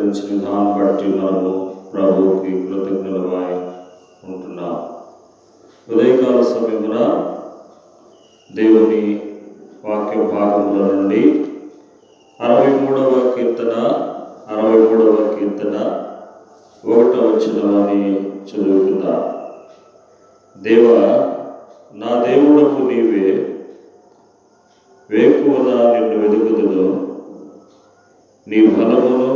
అనుగ్రహించిన విధానం బట్టి మనము ప్రభువుకి కృతజ్ఞులమై ఉంటున్నాం. ఉదయకాల సమయమున దేవుని వాక్య భాగముల నుండి అరవై మూడవ కీర్తన అరవై మూడవ కీర్తన ఒకటవ వచనమని చదువుతున్నా దేవ నా దేవుడకు నీవే వేకువన నిన్ను వెతుకుదును నీ బలమును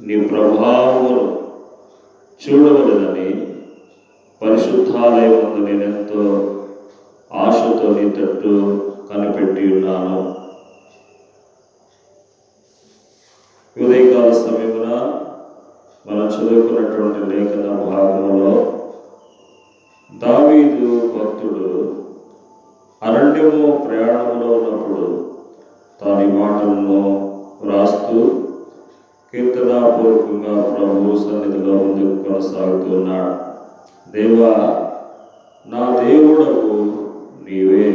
నీ ప్రభావమును చూడవలనని పరిశుద్ధాలయమందు నేనెంతో ఆశతో నీ తట్టు కనిపెట్టి ఉన్నాను. ఉదయకాల సమయమున మనం చదువుకున్నటువంటి లేఖన భాగంలో దావీదు భక్తుడు అరణ్యము ప్రయాణంలో ఉన్నప్పుడు తాని మాటలను వ్రాస్తూ కీర్తనాపూర్వకంగా ప్రభు సన్నిధిలో ముందుకు కొనసాగుతున్నాడు దేవా నా దేవుడవు నీవే.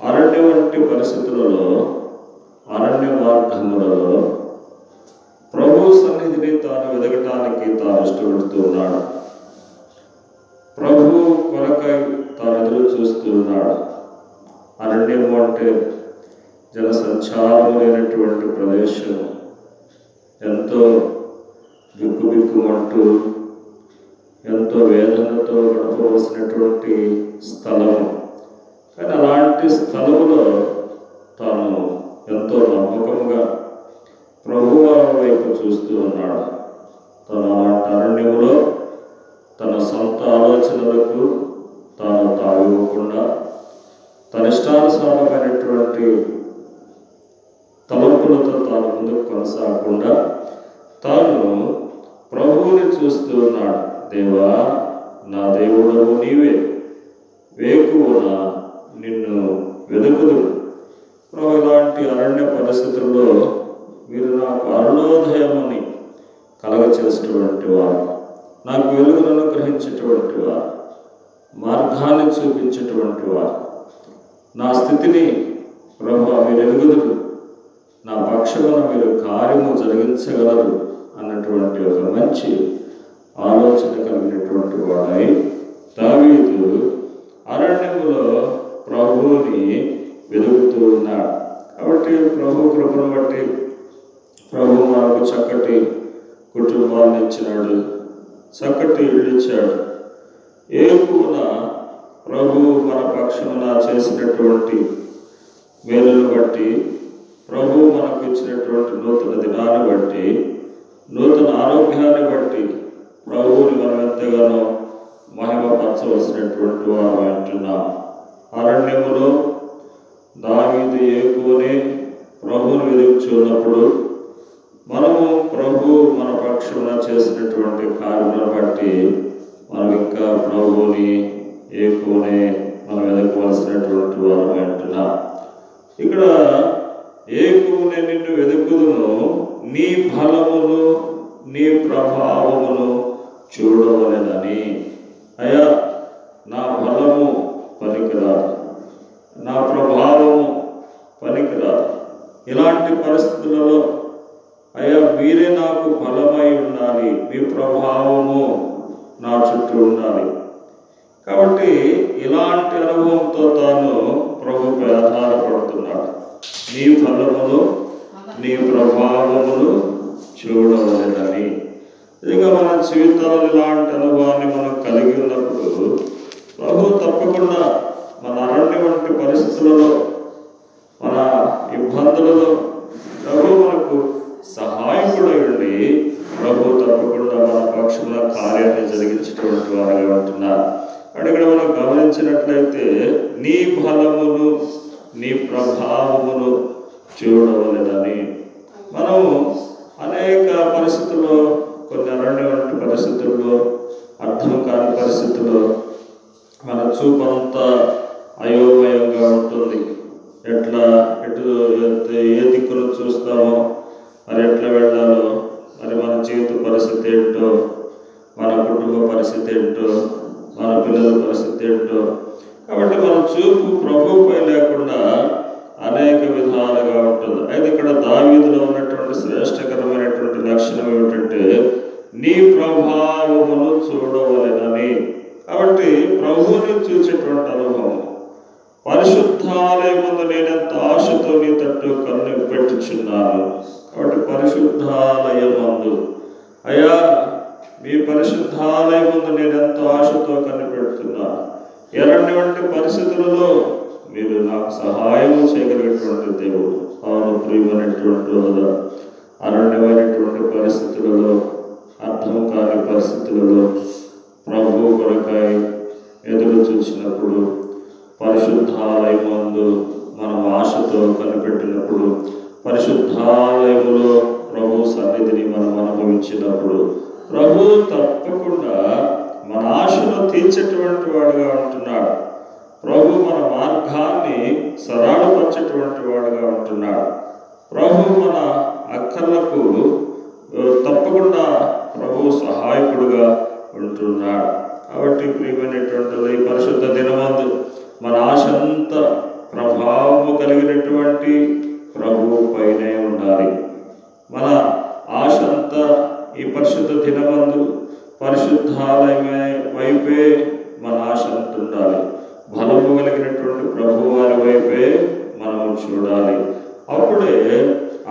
అరణ్య వంటి పరిస్థితులలో అరణ్య మార్గములలో ప్రభు సన్నిధిని తాను వెదకటానికి తాను ఇష్టపడుతూ ఉన్నాడు. ప్రభు కొరకై తాను ఎదురు చూస్తున్నాడు అరణ్యం అంటే జనసంచారం లేనటువంటి ప్రదేశం ఎంతో బిక్కుబిక్కుమంటూ ఎంతో వేదనతో గడపవలసినటువంటి స్థలం కానీ అలాంటి స్థలములో తాను ఎంతో నమ్మకంగా ప్రభువు వైపు చూస్తూ ఉన్నాడు. తన అలాంటి అరణ్యములో తన సొంత ఆలోచనలకు తాను తావివ్వకుండా తన ఇష్టానుసారమైనటువంటి తలంపులతో తాను ముందుకు కొనసాగకుండా తాను ప్రభువుని చూస్తూ ఉన్నాడు. దేవా నా దేవుడు నీవే. వేకువన నిన్ను వెతుకుదు ప్రభు ఇలాంటి అరణ్య పరిస్థితుల్లో మీరు నాకు అరుణోదయమని కలగచేసేటువంటి వారు నాకు వెలుగులను గ్రహించేటువంటి వారు మార్గాన్ని చూపించేటువంటి వారు నా స్థితిని ప్రభు మీరు ఎరుగుదురు నా పక్షమున మీరు కార్యము జరిగించగలరు అన్నటువంటి ఒక మంచి ఆలోచన కలిగినటువంటి వాడై దావీదు అరణ్యములో ప్రభువుని వెలుగుతూ ఉన్నాడు. కాబట్టి ప్రభు కృపను బట్టి ప్రభు మనకు చక్కటి కుటుంబాన్ని ఇచ్చినాడు చక్కటి ఇల్లు ఇచ్చాడు ఏపున ప్రభు మన పక్షమున చేసినటువంటి మేలును బట్టి ప్రభు మనకు ఇచ్చినటువంటి నూతన దినాన్ని బట్టి నూతన ఆరోగ్యాన్ని బట్టి ప్రభువుని మనం ఎంతగానో మహిమపరచవలసినటువంటి వారు అంటున్నాం అరణ్యములో దావీదు ఏకువని ప్రభువుని వెతుకుచున్నప్పుడు మనము ప్రభు మన పక్షమున చేసినటువంటి కార్యములను బట్టి మనం ఇంకా ప్రభువుని ఏకువనే మనం వెతకవలసినటువంటి వారు అంటున్నాం ఇక్కడ ఏకువనే నిన్ను వెతుకుదును నీ బలమును నీ ప్రభావమును చూడవలెనని. అయ్యా నా బలము పనికిరాదు నా ప్రభావము పనికిరాదు. ఇలాంటి పరిస్థితులలో అయ్యా మీరే నాకు బలమై ఉండాలి మీ ప్రభావము నా చుట్టూ ఉండాలి. కాబట్టి ఇలాంటి అనుభవంతో తాను ప్రభు ఆధారపడుతున్నాడు నీ ఫలములు నీ ప్రభావములు చూడవలెనని. ఇదిగా మన జీవితాలు ఇలాంటి అనుభవాన్ని మనం కలిగి ఉన్నప్పుడు ప్రభు తప్పకుండా మన అరణ్య వంటి పరిస్థితులలో మన ఇబ్బందులలో ప్రభు మనకు సహాయకుడై ఉండి ప్రభు తప్పకుండా మన పక్షుల కార్యాన్ని జరిగించేటువంటి వారుగా ఉంటున్నారు. అంటే ఇక్కడ మనం గమనించినట్లయితే నీ బలములు నీ ప్రభావమును చూడవలెనని. మనము అనేక పరిస్థితుల్లో కొన్ని అరణ్యమైన పరిస్థితుల్లో అర్థం కాని పరిస్థితుల్లో మన చూపంతా అయోమయంగా ఉంటుంది. ఎట్లా ఎటు ఏ దిక్కును చూస్తామో మరి ఎట్లా వెళ్ళాలో మరి మన జీవిత పరిస్థితి ఏంటో మన కుటుంబ పరిస్థితి ఏంటో మన పిల్లల పరిస్థితి ఏంటో కాబట్టి మనం చూపు ప్రభుపై లేకుండా అనేక విధాలుగా ఉంటుంది. అయితే ఇక్కడ దావీదులో ఉన్నటువంటి శ్రేష్టకరమైనటువంటి లక్షణం ఏమిటంటే నీ ప్రభావమును చూడవలెనని. కాబట్టి ప్రభువుని చూసేటువంటి అనుభవం. పరిశుద్ధాలయముందు నేనెంత ఆశతో నీ తట్టు కన్ను పెట్టుచున్నాను. కాబట్టి పరిశుద్ధాలయమందు. అయా మీ పరిశుద్ధాలయమందు నేను ఎంతో ఆశతో కనిపెడుతున్నా. ఎలాంటి వంటి పరిస్థితులలో మీరు నాకు సహాయం చేయగలిగినటువంటి దేవుడు. అవును ప్రియమైనటువంటి అరణ్యమైనటువంటి పరిస్థితులలో అర్థం కాని పరిస్థితులలో ప్రభు కొరకాయ ఎదురు చూసినప్పుడు పరిశుద్ధాలయమందు మనం ఆశతో కనిపెట్టినప్పుడు పరిశుద్ధాలయములో ప్రభు సన్నిధిని మనం అనుభవించినప్పుడు ప్రభు తప్పకుండా మన ఆశను తీర్చేటువంటి వాడుగా ఉంటున్నాడు. ప్రభు మన మార్గాన్ని సరళపరిచేటువంటి వాడుగా ఉంటున్నాడు. ప్రభు మన అక్కర్లకు తప్పకుండా ప్రభు సహాయకుడుగా ఉంటున్నాడు. కాబట్టి ప్రియమైనటువంటి ఈ పరిశుద్ధ దినమందు మన ఆశంత ప్రభావము కలిగినటువంటి దినమందు పరిశుద్ధాలయమే వైపే మన ఆశ అంతా ఉండాలి బలము కలిగినటువంటి ప్రభు వారి వైపే మనము చూడాలి అప్పుడే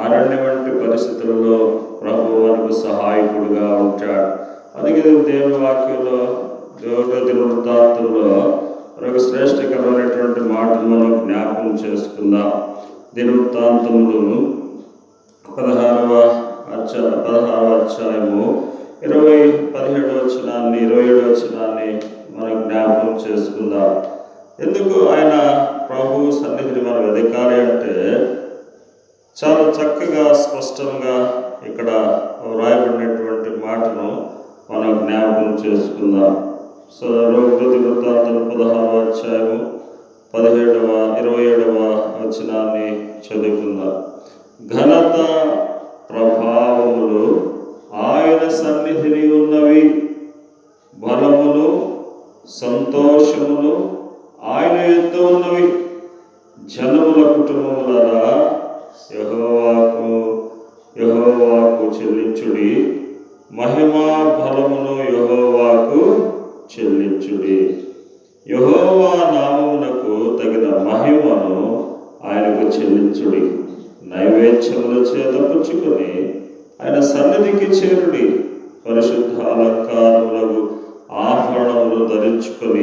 అరణ్య వంటి పరిస్థితులలో ప్రభు మనకు సహాయకుడుగా ఉంటాడు అందుకే దేవుని వాక్యంలో దేవుడు దినవృత్తాంతంలో ఒక శ్రేష్టకరమైనటువంటి మాటలు మనం జ్ఞాపకం చేసుకుందాం దినవృత్తాంతములు పదహారవ అధ్య పదహారవ అధ్యాయము ఇరవై పదిహేడు వచనాన్ని ఇరవై ఏడు వచనాన్ని మనం జ్ఞాపకం చేసుకుందాం. ఎందుకు ఆయన ప్రభు సన్నిధిని మనం వెతకాలి అంటే చాలా చక్కగా స్పష్టంగా ఇక్కడ వ్రాయబడినటువంటి మాటను మనం జ్ఞాపకం చేసుకుందాం. సో రోగపతి వృత్తాంతం పదహారవ అధ్యాయము పదిహేడవ ఇరవై ఏడవ వచనాన్ని చదువుకుందాం. ఘనత ప్రభావములు ఆయన సన్నిధిని ఉన్నవి. బలములు సంతోషములు ఆయన యుద్ధ ఉన్నవి. జనముల కుటుంబములరా యహోవాకు యహోవాకు చెల్లించుడి. మహిమా బలమును యహోవాకు చెల్లించుడి. యహోవా నామమునకు తగిన మహిమను ఆయనకు చెల్లించుడి. నైవేద్యముల చేత పుచ్చుకొని ఆయన సన్నిధికి చేరుడి. challenge for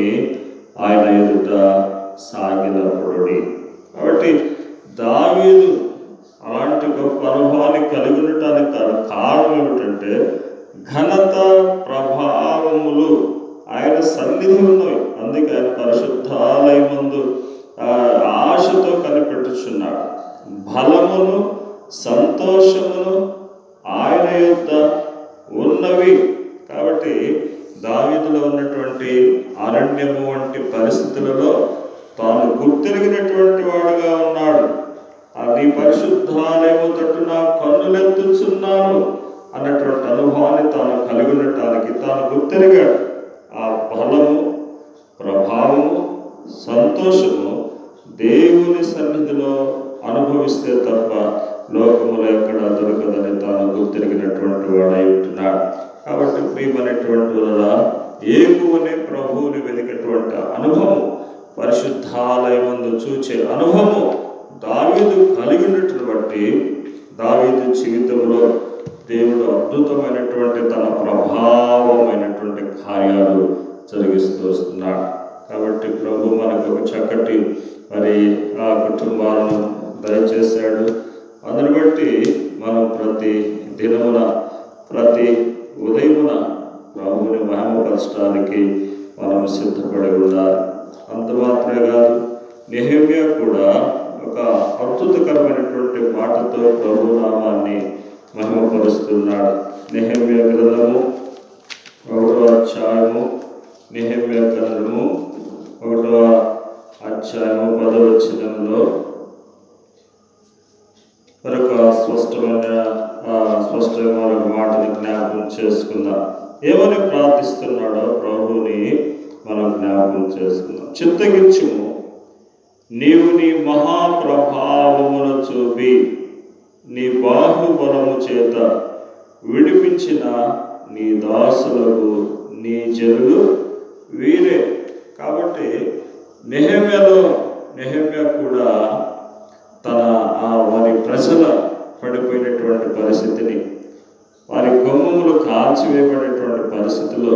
ఫలాన్ని తాను కలిగి ఉండటానికి తాను గుర్తెరిగాడు. ఆ ఫలము ప్రభావము సంతోషము దేవుని సన్నిధిలో అనుభవిస్తే తప్ప లోకములో ఎక్కడ దొరకదని తాను గుర్తిరిగినటువంటి వాడై ఉంటున్నాడు. కాబట్టి ప్రియమైనటువంటి వల్ల ఏకువనే ప్రభువుని వెలిగినటువంటి అనుభవం పరిశుద్ధాలయమందు చూచే అనుభవము దావీదు కలిగినట్టును బట్టి దావీదు జీవితంలో దేవుడు అద్భుతమైనటువంటి తన ప్రభావమైనటువంటి కార్యాలు జరిగిస్తూ వస్తున్నాడు. కాబట్టి ప్రభు మనకు ఒక చక్కటి మరి ఆ కుటుంబాలను దయచేశాడు. అందుని బట్టి మనం ప్రతి దినమున ప్రతి ఉదయమున ప్రభువుని మహిమపరచడానికి మనం సిద్ధపడి ఉండాలి. అంత మాత్రమే కాదు నెహమ్య కూడా ఒక అద్భుతకరమైనటువంటి మాటతో ప్రభు నామాన్ని మహిమపరుస్తున్నాడు నెహమ్య గ్రంథము ఒకటో అధ్యాయము నెహమ్య గ్రంథము ఒకటో అధ్యాయము పదవచనంలో మరొక స్పష్టమైన స్పష్టమైన మాటను మాటని జ్ఞాపకం చేసుకుందాం. ఏమని ప్రార్థిస్తున్నాడో ప్రభువుని మనం జ్ఞాపకం చేసుకుందాం. చింతగించుము నీవు నీ మహాప్రభావమును చూపి నీ బాహుబలము చేత విడిపించిన నీ దాసులకు నీ జనులు వీరే. కాబట్టి నెహమ్యలో నెహమ్య కూడా తన ఆ వారి ప్రజల పడిపోయినటువంటి పరిస్థితిని వారి కొమ్ములు కాల్చివేయబడినటువంటి పరిస్థితిలో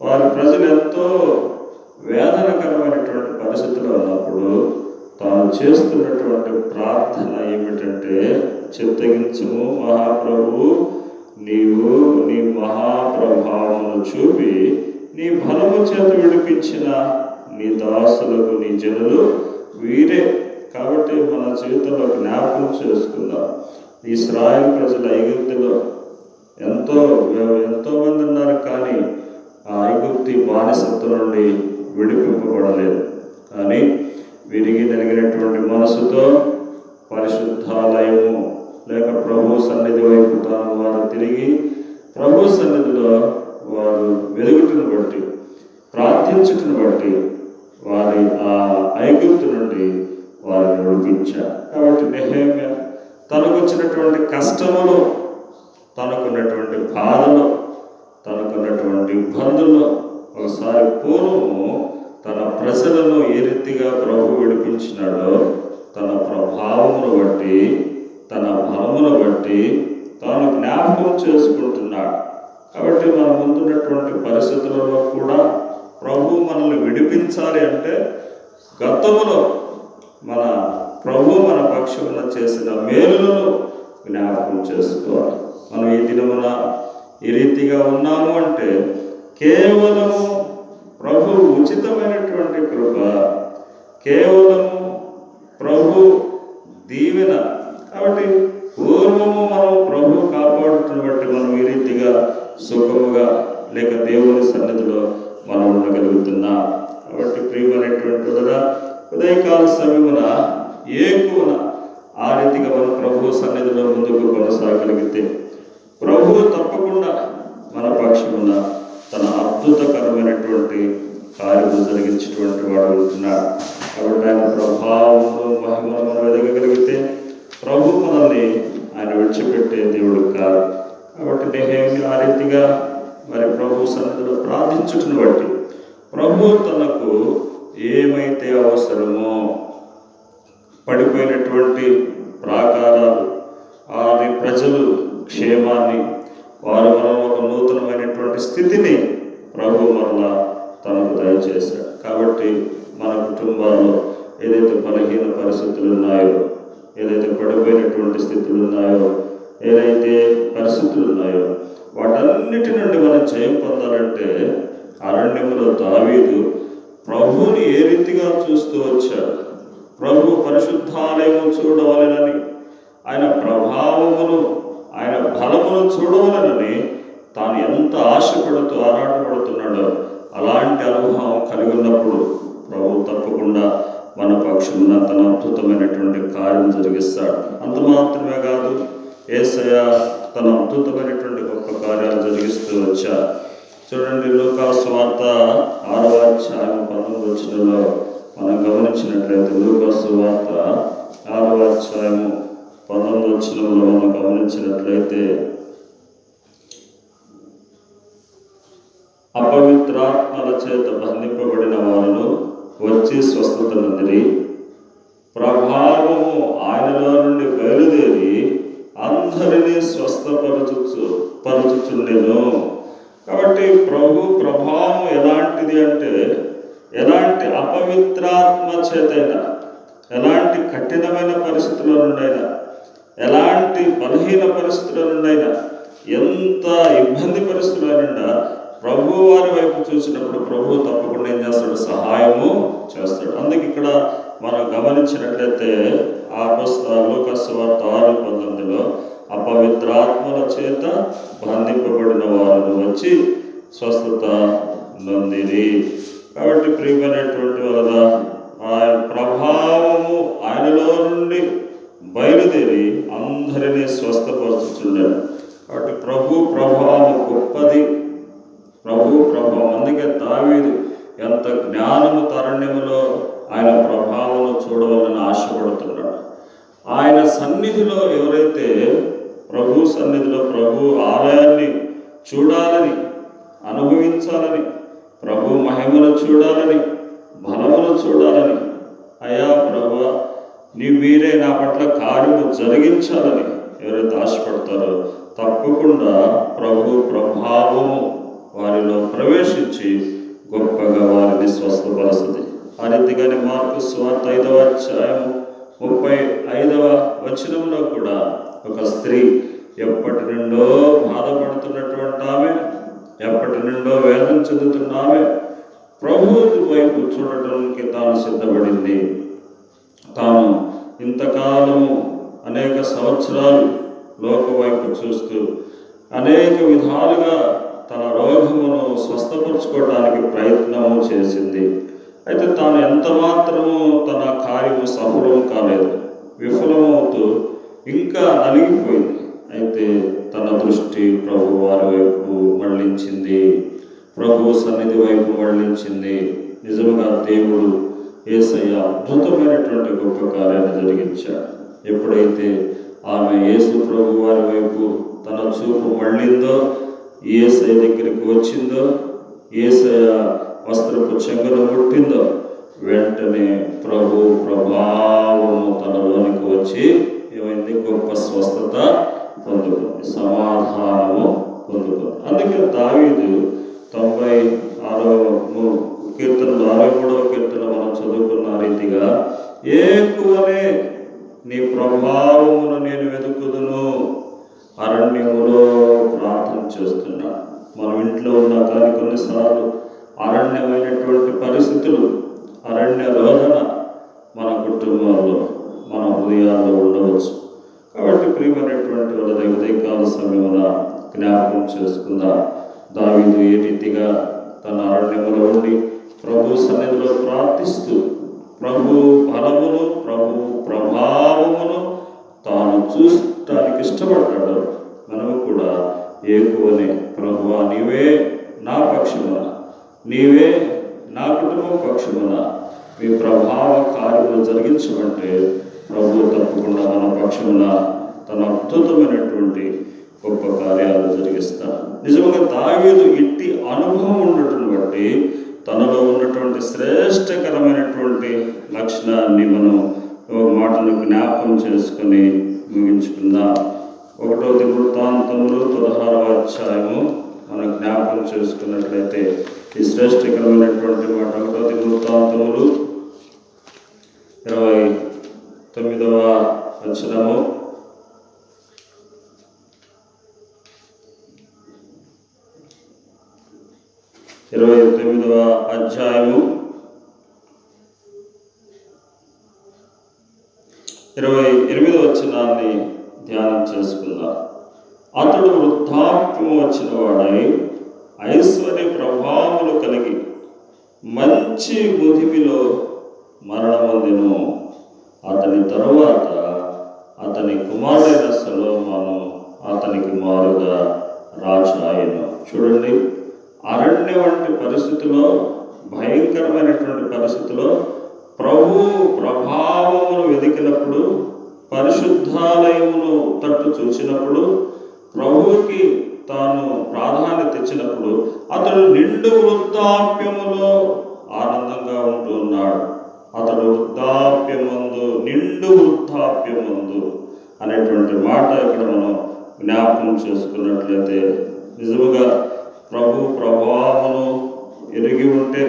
వారి ప్రజలు ఎంతో వేదనకరమైనటువంటి పరిస్థితిలో ఉన్నప్పుడు చేస్తున్నటువంటి ప్రార్థన ఏమిటంటే చిత్తగించము మహాప్రభు నీవు నీ మహాప్రభావమును చూపి నీ బలము చేత విడిపించిన నీ దాసులకు నీ జనులు వీరే కాబట్టి మన జీవితంలో జ్ఞాపకం చేసుకుందాం. ఈ ఇస్రాయల్ ప్రజల ఐగుప్తిలో ఎంతో ఎంతో మంది ఉన్నారు కానీ ఆ ఐగుప్తి బానిసత్వం నుండి విడిపింపబడలేదు. కానీ విరిగి నలిగినటువంటి మనసుతో పరిశుద్ధాలయము లేక ప్రభు సన్నిధి వైపు తాను వారు తిరిగి ప్రభు సన్నిధిలో వారు వెలుగుటను బట్టి ప్రార్థించుటను బట్టి వారి ఆ ఐగుప్తు నుండి వారిని విడిపించారు కాబట్టి నెహేమ్య తనకు వచ్చినటువంటి కష్టములు తనకున్నటువంటి బాధలు తనకున్నటువంటి ఇబ్బందుల్లో ఒకసారి పూర్వము తన ప్రజలను ఏ రీతిగా ప్రభు విడిపించినాడో తన ప్రభావమును బట్టి తన బలమును బట్టి తాను జ్ఞాపకం చేసుకుంటున్నాడు. కాబట్టి మన ముందున్నటువంటి పరిస్థితులలో కూడా ప్రభు మనల్ని విడిపించాలి అంటే గతములో మన ప్రభు మన పక్షమున చేసిన మేలులను జ్ఞాపకం చేసుకోవాలి. మనం ఈ దినమున ఈ రీతిగా ఉన్నాము అంటే కేవలము ప్రభు ఉచితమైనటువంటి కృప కేవలము ప్రభు దీవెన. కాబట్టి పూర్వము మనం ప్రభు కాపాడుతున్న బట్టి మనం ఈ రీతిగా సుఖముగా లేక దేవుని సన్నిధిలో మనం ఉండగలుగుతున్నాం. కాబట్టి ప్రియమైనటువంటి వదన ఉదయకాల సమయమున ఏకున ఆ రీతిగా మనం ప్రభు సన్నిధిలో ముందుకు కొనసాగలిగితే ప్రభు తప్పకుండా మన పక్షమున తన అద్భుతకరమైనటువంటి కార్యము జరిగించేటువంటి వాడు ఉంటున్నాడు కాబట్టి ఆయన ప్రభావంలో మహిమను మనం ఎదగగలిగితే ప్రభు మనల్ని ఆయన విడిచిపెట్టే దేవుడు కాదు కాబట్టి నేనేమి ఆ రీతిగా మరి ప్రభు సన్నిధిలో ప్రార్థించుటను బట్టి ప్రభు తనకు ఏమైతే అవసరమో పడిపోయినటువంటి ప్రాకారాలు వారి ప్రజలు క్షేమాన్ని వారు మనం ఒక నూతనమైన స్థితిని ప్రభు మరలా తనకు దయచేశాడు. కాబట్టి మన కుటుంబాల్లో ఏదైతే బలహీన పరిస్థితులు ఉన్నాయో ఏదైతే పడిపోయినటువంటి స్థితులు ఉన్నాయో ఏదైతే పరిస్థితులు ఉన్నాయో వాటన్నిటి నుండి మనం జయం పొందాలంటే అరణ్యములో దావీదు ప్రభువుని ఏ రీతిగా చూస్తూ వచ్చాడు? ప్రభు పరిశుద్ధాలయము చూడవలెనని ఆయన ప్రభావమును ఆయన బలమును చూడవలెనని తాను ఎంత ఆశపడుతూ ఆరాటపడుతున్నాడో అలాంటి అనుభవం కలిగి ఉన్నప్పుడు ప్రభు తప్పకుండా మన పక్షమున తన అద్భుతమైనటువంటి కార్యం జరిగిస్తాడు. అంత మాత్రమే కాదు ఏసయ తన అద్భుతమైనటువంటి గొప్ప కార్యాలు జరిగిస్తూ వచ్చారు. చూడండి లూకాసు వార్త ఆరవ అధ్యాయం పంతొమ్మిది వచ్చినలో మనం గమనించినట్లయితే లూకాసు వార్త ఆరవ అధ్యాయము పంతొమ్మిది వచ్చినలో మనం గమనించినట్లయితే చేత బంధింపబడిన వారును వచ్చి స్వస్థత నందిరి ప్రభావము ఆయనలో నుండి బయలుదేరి అందరినీ స్వస్థపరచు పరచుచుండెను. కాబట్టి ప్రభు ప్రభావం ఎలాంటిది అంటే ఎలాంటి అపవిత్రాత్మ చేతైనా ఎలాంటి కఠినమైన పరిస్థితుల నుండైనా ఎలాంటి బలహీన పరిస్థితుల నుండైనా ఎంత ఇబ్బంది పరిస్థితుల నుండా ప్రభు వారి వైపు చూసినప్పుడు ప్రభు తప్పకుండా ఏం చేస్తాడు? సహాయము చేస్తాడు. అందుకే ఇక్కడ మనం గమనించినట్లయితే ఆ లోకస్ వార్త ఆరు పంతొమ్మిదిలో అపవిత్రాత్మల చేత బంధింపబడిన వారు వచ్చి స్వస్థత నొందిరి. కాబట్టి ప్రియమైనటువంటి వలన ఆయన ప్రభావము ఆయనలో నుండి బయలుదేరి అందరినీ స్వస్థపరచుచున్నాడు కాబట్టి ప్రభు ప్రభావం గొప్పది. ప్రభావం అందుకే దావీదు ఎంత జ్ఞానము తరణ్యములో ఆయన ప్రభావం చూడవాలని ఆశపడుతున్నాడు. ఆయన సన్నిధిలో ఎవరైతే ప్రభు సన్నిధిలో ప్రభు ఆలయాన్ని చూడాలని అనుభవించాలని ప్రభు మహిమను చూడాలని బలమును చూడాలని అయా ప్రభు నీ మీరే నా పట్ల కార్యము జరిగించాలని ఎవరైతే ఆశపడతారో తప్పకుండా ప్రభు ప్రభావము వారిలో ప్రవేశించి గొప్పగా వారిని స్వస్థపరుస్తుంది ఆ రీతిగానే మార్పు స్వార్థ ఐదవ అధ్యాయం ముప్పై ఐదవ వచనంలో కూడా ఒక స్త్రీ ఎప్పటి నుండో బాధపడుతున్నటువంటి ఆమె ఎప్పటి నుండో వేదన చెందుతున్న ఆమె ప్రభు వైపు చూడటానికి తాను సిద్ధపడింది. తాను ఇంతకాలము అనేక సంవత్సరాలు లోక వైపు చూస్తూ అనేక విధాలుగా తన రోగమును స్వస్థపరచుకోవడానికి ప్రయత్నము చేసింది. అయితే తాను ఎంత మాత్రము తన కార్యము సఫలం కాలేదు. విఫలమవుతూ ఇంకా నలిగిపోయింది. అయితే తన దృష్టి ప్రభు వారి వైపు మళ్ళించింది. ప్రభు సన్నిధి వైపు మళ్ళించింది. నిజముగా దేవుడు ఏసయ్య అద్భుతమైనటువంటి గొప్ప కార్యాన్ని జరిగించాడు. ఎప్పుడైతే ఆమె యేసు ప్రభు వారి వైపు తన చూపు మళ్ళిందో ఏసయ్య దగ్గరికి వచ్చిందో ఏసయ్య వస్త్రపు చెంగును ముట్టిందో వెంటనే ప్రభు ప్రభావము తనలోనికి వచ్చి ఏమైంది? గొప్ప స్వస్థత పొందుకుంది సమాధానము పొందుకుంది. అందుకే దావీదు తొంభై ఆరో కీర్తనలు అరవై మూడవ కీర్తన మనం చదువుకున్న రీతిగా ఎక్కువనే నీ ప్రభావమును నేను వెతుకుదును అరణ్యములో ప్రార్థన చేస్తున్నా. మనం ఇంట్లో ఉన్న కానీ కొన్నిసార్లు అరణ్యమైనటువంటి పరిస్థితులు అరణ్య రోధన మన కుటుంబాల్లో మన హృదయాల్లో ఉండవచ్చు. కాబట్టి ప్రియమైనటువంటి వాళ్ళ ఉదయకాల సమయమున జ్ఞాపకం చేసుకుందా. దావీదు ఏ రీతిగా తన అరణ్యములో ఉండి ప్రభు సన్నిధిలో ప్రార్థిస్తూ ప్రభు బలమును ప్రభు ప్రభావమును తాను చూడటానికి ఇష్టపడతాడు మనము కూడా ఏకువని ప్రభువా నీవే నా పక్షమున నీవే నా కుటుంబ పక్షమున మీ ప్రభావ కార్యములు జరిగించమంటే ప్రభు తప్పకుండా మన పక్షమున తన అద్భుతమైనటువంటి గొప్ప కార్యాలు జరిగిస్తాడు నిజంగా దావీదు ఇట్టి అనుభవం ఉండటం బట్టి తనలో ఉన్నటువంటి శ్రేష్టకరమైనటువంటి లక్షణాన్ని మనం మాటను జ్ఞాపకం చేసుకొని ముగించుకుందాం ఒకటో వృత్తాంతములు పదహారవ అధ్యాయము మనం జ్ఞాపకం చేసుకున్నట్లయితే ఈ శ్రేష్టకరమైనటువంటి మాట ఒకటో దివృత్తాంతములు ఇరవై తొమ్మిదవ వచనము. ఇరవై తొమ్మిదవ అధ్యాయము. ఇరవై ఎనిమిదో వచనాన్ని ధ్యానం చేసుకుందాం. అతడు వృద్ధాప్యం వచ్చిన వాడై ఐశ్వర్య ప్రభావములు కలిగి మంచి ముదిమిలో మరణమొందెను. అతని తరువాత అతని కుమారుడైన సలోమాను అతనికి మారుగా రాజు ఆయను చూడండి అరణ్య వంటి పరిస్థితిలో భయంకరమైనటువంటి పరిస్థితిలో ప్రభు ప్రభావమును వెతికినప్పుడు పరిశుద్ధాలయమును తట్టు చూసినప్పుడు ప్రభువుకి తాను ప్రాధాన్యత ఇచ్చినప్పుడు అతడు నిండు వృద్ధాప్యములో ఆనందంగా ఉంటూ ఉన్నాడు. అతడు వృద్ధాప్యమందు నిండు వృద్ధాప్యమందు అనేటువంటి మాట ఇక్కడ మనం జ్ఞాపకం చేసుకున్నట్లయితే నిజముగా ప్రభు ప్రభావమును ఎరిగి ఉంటే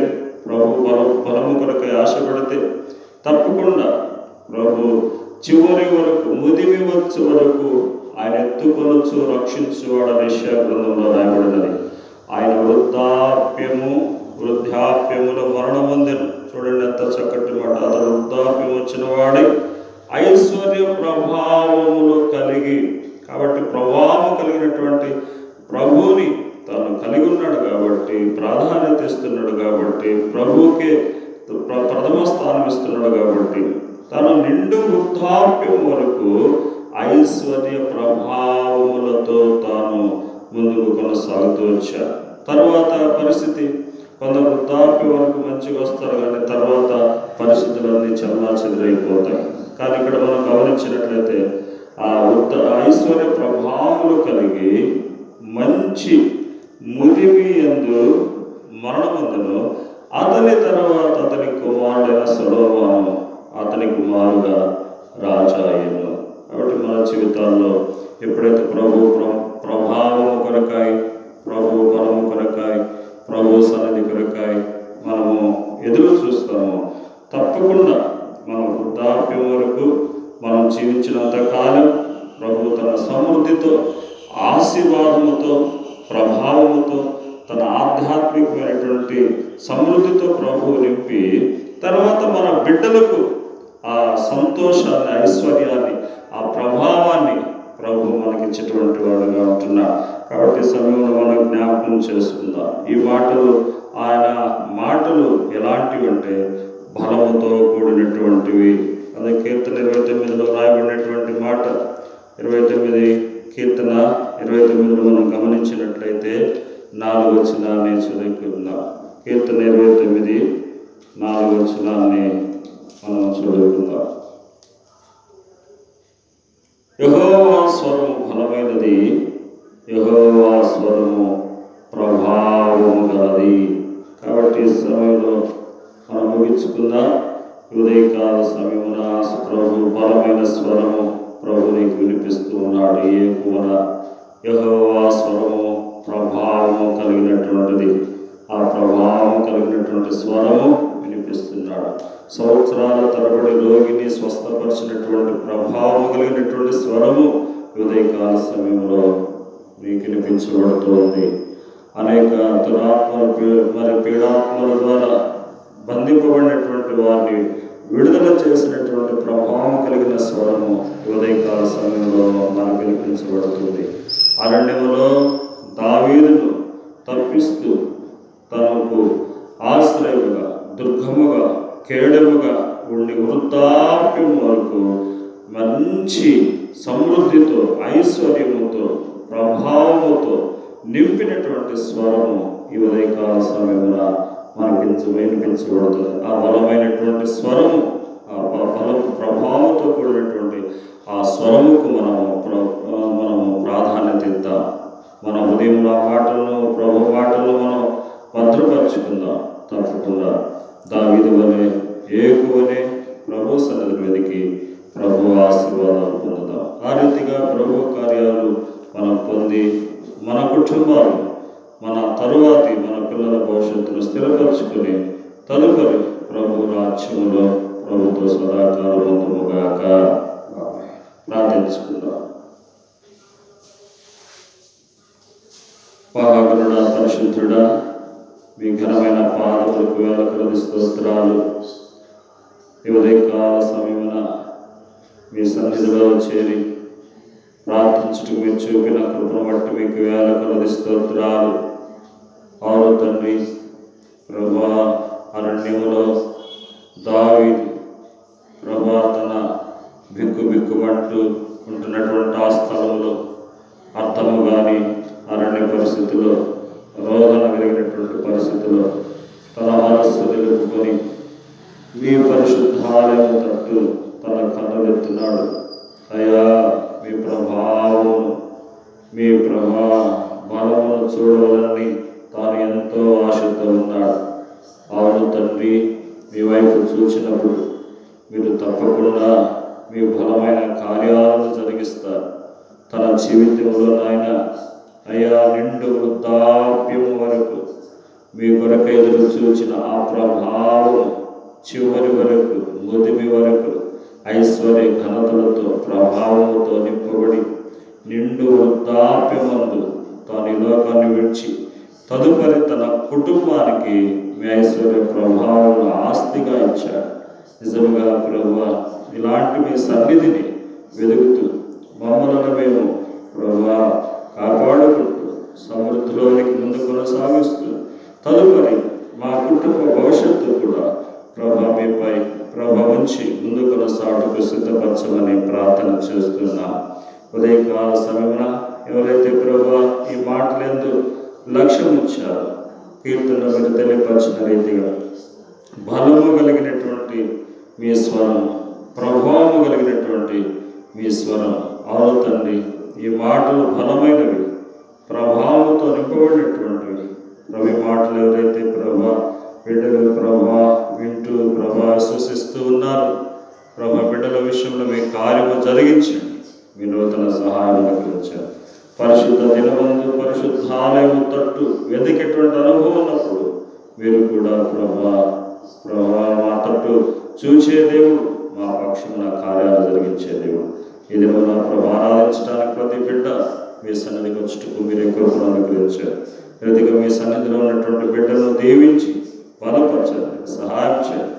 ప్రభు బల బలము కొరకు ఆశపడితే తప్పకుండా ప్రభు చివరి వరకు ముదిమి వచ్చు వరకు ఆయన ఎత్తుకొనొచ్చు విషయ గ్రంథంలో రాయబడినది. ఆయన వృద్ధాప్యము మరణ మందిరం చూడండి ఎంత చక్కటి మాట. అతను వృద్ధాప్యం వచ్చిన వాడి ఐశ్వర్య ప్రభావములు కలిగి కాబట్టి ప్రభావం కలిగినటువంటి ప్రభువుని తాను కలిగి ఉన్నాడు కాబట్టి ప్రాధాన్యత ఇస్తున్నాడు కాబట్టి ప్రభువుకే ప్ర- ప్రథమ స్థానం ఇస్తున్నాడు కాబట్టి తను నిండు వృద్ధాప్యం వరకు ఐశ్వర్య ప్రభావములతో తాను ముందుకు కొనసాగుతూ వచ్చాడు. తర్వాత పరిస్థితి కొందరు వృద్ధాప్యం వరకు మంచిగా వస్తారు కానీ తర్వాత పరిస్థితులన్నీ చల్లా చెదిరైపోతాయి కానీ ఇక్కడ మనం గమనించినట్లయితే ఆ వృద్ధ ఐశ్వర్య ప్రభావములు కలిగి మంచి ముదిమి ఎందు మరణమందును అతని తర్వాత అతని కుమారుడైన సొడోవాను అతని కుమారుగా రాజాయను కాబట్టి మన జీవితాల్లో ఎప్పుడైతే ప్రభు ప్రభావం కొరకాయి ప్రభు బలము కొరకాయి ప్రభు సన్నిధి కొరకాయి మనము ఎదురు చూస్తాము తప్పకుండా మనం వృద్ధాప్యం వరకు మనం జీవించినంత కాలం ప్రభు తన సమృద్ధితో ఆశీర్వాదముతో ప్రభావంతో తన ఆధ్యాత్మికమైనటువంటి సమృద్ధితో ప్రభువు నింపి తర్వాత మన బిడ్డలకు ఆ సంతోషాన్ని ఐశ్వర్యాన్ని ఆ ప్రభావాన్ని ప్రభు మనకి ఇచ్చేటువంటి వాడుగా ఉంటున్నారు కాబట్టి సమయంలో మనం జ్ఞాపకం చేసుకుందాం. ఈ మాటలు ఆయన మాటలు ఎలాంటివి అంటే బలముతో కూడినటువంటివి. అదే కీర్తన ఇరవై తొమ్మిదిలో రాయబడినటువంటి మాట. ఇరవై తొమ్మిది కీర్తన ఇరవై తొమ్మిదిలో మనం గమనించినట్లయితే నాలుగు వచనాన్ని చదువుకుందాం కీర్తన ఇరవై తొమ్మిది నాలుగు వచనాన్ని మనం చదువుకుందాం. యహోవా స్వరము బలమైనది యహోవా స్వరము ప్రభావం గలది. కాబట్టి సమయంలో మనం ముగించుకుందాం. ఉదయకాల సమయమున ప్రభు బలమైన స్వరము ప్రభు నీకు వినిపిస్తూ ఉన్నాడు ఏ కూర యహోవా స్వరము ప్రభావము కలిగినటువంటిది. ఆ ప్రభావం కలిగినటువంటి స్వరము వినిపిస్తున్నాడు. సంవత్సరాల తరబడి రోగిని స్వస్థపరిచినటువంటి ప్రభావం కలిగినటువంటి స్వరము ఉదయకాల సమయంలో మీకు వినిపించబడుతోంది. అనేక దురాత్మల మరి పీడాత్మల ద్వారా బంధింపబడినటువంటి వారిని విడుదల చేసినటువంటి ప్రభావం కలిగిన స్వరము ఉదయకాల సమయంలో మనకు వినిపించబడుతుంది. అరణ్యములో దావీదును తప్పిస్తూ తనకు ఆశ్రయముగా దుర్గముగా కేడముగా ఉండి వృద్ధాప్యం వరకు మంచి సమృద్ధితో ఐశ్వర్యముతో ప్రభావముతో నింపినటువంటి స్వరము ఈ ఉదయకాల సమయమున మనకి వినిపించబడుతుంది ఆ బలమైనటువంటి స్వరము ఆ బ- బల ప్రభావంతో కూడినటువంటి ఆ స్వరముకు మనము మనము ప్రాధాన్యత ఇద్దాం మన ఉదయం ఆ పాటల్లో ప్రభు పాటల్లో మనం భద్రపరుచుకుందాం. తప్పకుండా దావీదు వలె ఏకువనే ప్రభు సన్నిధి మీదకి ప్రభు ఆశీర్వాదాలు పొందుదాం. ఆ రీతిగా ప్రభు కార్యాలు మనం పొంది మన కుటుంబాలు మన తరువాతి మన పిల్లల భవిష్యత్తును స్థిరపరచుకొని తదుపరి ప్రభు రాజ్యంలో ప్రభుతో సదాకాలం పొందుముగాక ప్రార్థించుకుందాం. మహాగరుడ పరిశుద్ధుడా మీ ఘనమైన పాదములకు వేల స్తోత్రాలు. ఈ ఉదయకాల సమయమున మీ సన్నిధిలో చేరి ప్రార్థించుటకు మీరు చూపిన కృపను బట్టి మీకు వేల కొలది స్తోత్రాలు. అవును తండ్రి ప్రభా అరణ్యంలో దావీదు ప్రభా తన బిక్కు బిక్కుమంటూ ఉంటున్నటువంటి ఆ స్థలంలో అర్థము కానీ అరణ్య పరిస్థితిలో రోదన కలిగినటువంటి పరిస్థితిలో తన మనస్సు నిలుపుకొని మీ పరిశుద్ధాలయం తట్టు తన కన్నులెత్తున్నాడు అయ్యా మీ ప్రభావము మీ ప్రభా బలమును చూడవాలని ఎంతో ఆశతో ఉన్నాడు అవును తండ్రి మీ వైపు చూసినప్పుడు మీరు తప్పకుండా మీ బలమైన కార్యాలను జరిగిస్తారు. తన జీవితంలో నాయన అయ్యా నిండు వృద్ధాప్యం వరకు మీ కొరకు ఎదురు చూచిన ఆ ప్రభావం చివరి వరకు ముదిమి వరకు ఐశ్వర్య ఘనతలతో ప్రభావంతో నింపబడి నిండు వృద్ధాప్యమందు తాను ఈ లోకాన్ని విడిచి తదుపరి తన కుటుంబానికి మీ ఐశ్వర్య ప్రభావం ఆస్తిగా ఇచ్చాడు. నిజంగా ప్రభు ఇలాంటి మీ సన్నిధిని వెలుగుతూ మమ్మలను మేము ప్రభా కాపాడుకుంటూ సమృద్ధిలోనికి ముందు కొనసాగిస్తూ తదుపరి మా కుటుంబ భవిష్యత్తు కూడా ప్రభా మీపై ప్రభావించి ముందు కొనసాగుటకు సిద్ధపరచమని ప్రార్థన చేస్తున్నాం. ఉదయకాల సమయమున ఎవరైతే ప్రభా ఈ మాటలందు లక్ష్యం ఉంచారో కీర్తన మీరు తెలియపరిచిన రీతిగా బలము కలిగినటువంటి మీ స్వరం ప్రభావము కలిగినటువంటి మీ స్వరం అవును తండ్రి ఈ మాటలు బలమైనవి ప్రభావంతో నింపబడినటువంటివి. రవి మాటలు ఎవరైతే ప్రభా బిడ్డలు ప్రభా వింటూ ప్రభా శ్వసిస్తూ ఉన్నారు ప్రభా బిడ్డల విషయంలో మీ కార్యము జరిగించండి. మీ నూతన సహాయం వచ్చారు పరిశుద్ధ దినమందు పరిశుద్ధాలయం తట్టు వెతికేటువంటి అనుభవం ఉన్నప్పుడు మీరు కూడా ప్రభా ప్రభా మా తట్టు చూచే దేవుడు మా పక్షమున కార్యాలు జరిగించే దేవుడు. ఇది మన ప్రభా ఆరాధించడానికి ప్రతి బిడ్డ మీ సన్నిధికి వచ్చుటకు మీరే కృపను అనుగ్రహించారు. ప్రతిగా మీ సన్నిధిలో ఉన్నటువంటి బిడ్డను దీవించి బలపరచండి సహాయం చేయండి.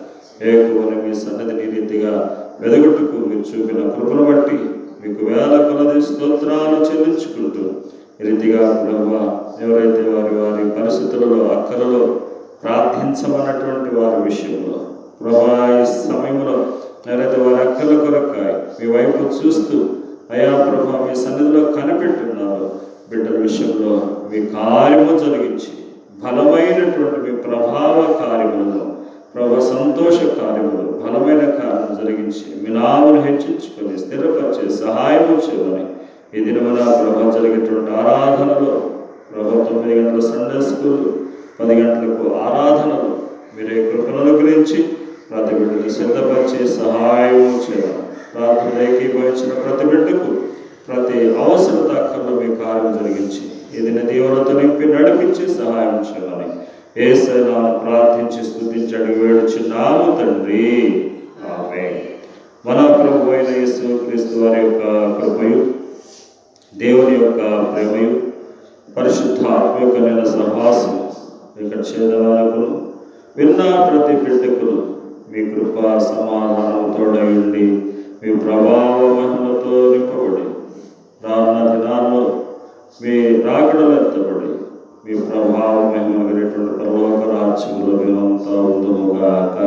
ఏకువని మీ సన్నిధిని రీతిగా వెదగొట్టుకు మీరు చూపిన కృపను బట్టి మీకు వేల కొలది స్తోత్రాలు చెల్లించుకుంటూ రీతిగా ప్రభు ఎవరైతే వారి వారి పరిస్థితులలో అక్కలలో ప్రార్థించమన్నటువంటి వారి విషయంలో ప్రభా ఈ సమయంలో ఎవరైతే వారి అక్కల కొరకాయ మీ వైపు చూస్తూ అయా ప్రభా మీ సన్నిధిలో కనిపెట్టున్నారు బిడ్డల విషయంలో మీ కార్యము జరిగించి బలమైనటువంటి మీ ప్రభావ కార్యములను ప్రభు సంతోష కార్యములు బలమైన కార్యం జరిగించి మీ హెచ్చించుకొని స్థిరపరిచే సహాయము చేయమని ఈ దినమున ప్రభ జరిగేటువంటి ఆరాధనలో ప్రభు తొమ్మిది గంటల సండే స్కూల్ పది గంటలకు ఆరాధనలు మీరే కృపను అనుగ్రహించి ప్రతి బిడ్డను సిద్ధపరిచి సహాయం చేయాలి ప్రార్థన ఏకీభవించిన ప్రతి బిడ్డకు ప్రతి అవసరత అక్కర్లో మీ కార్యం జరిగించి ఏదైనా తీవ్రత నింపి నడిపించి సహాయం చేయాలి ఏసైనా ప్రార్థించి స్థుతించడం అడిగి వేడుచున్నాము తండ్రి. ఆమె మన ప్రభు అయిన యేసు క్రీస్తు వారి యొక్క కృపయు దేవుని యొక్క ప్రేమయు పరిశుద్ధాత్మ యొక్క నేను సహవాసము ఇక్కడ చేదవాలకును విన్న ప్రతి బిడ్డకును మీ కృప సమాధానం తోడయండి మీ ప్రభావ మహిమతో నింపబడి రానున్న దినాల్లో మీ రాకడలు ఎత్తబడి మీ ప్రభావం మహిమ కలిగినటువంటి పరలోక రాజ్యంలో మేమంతా ఉందముగాక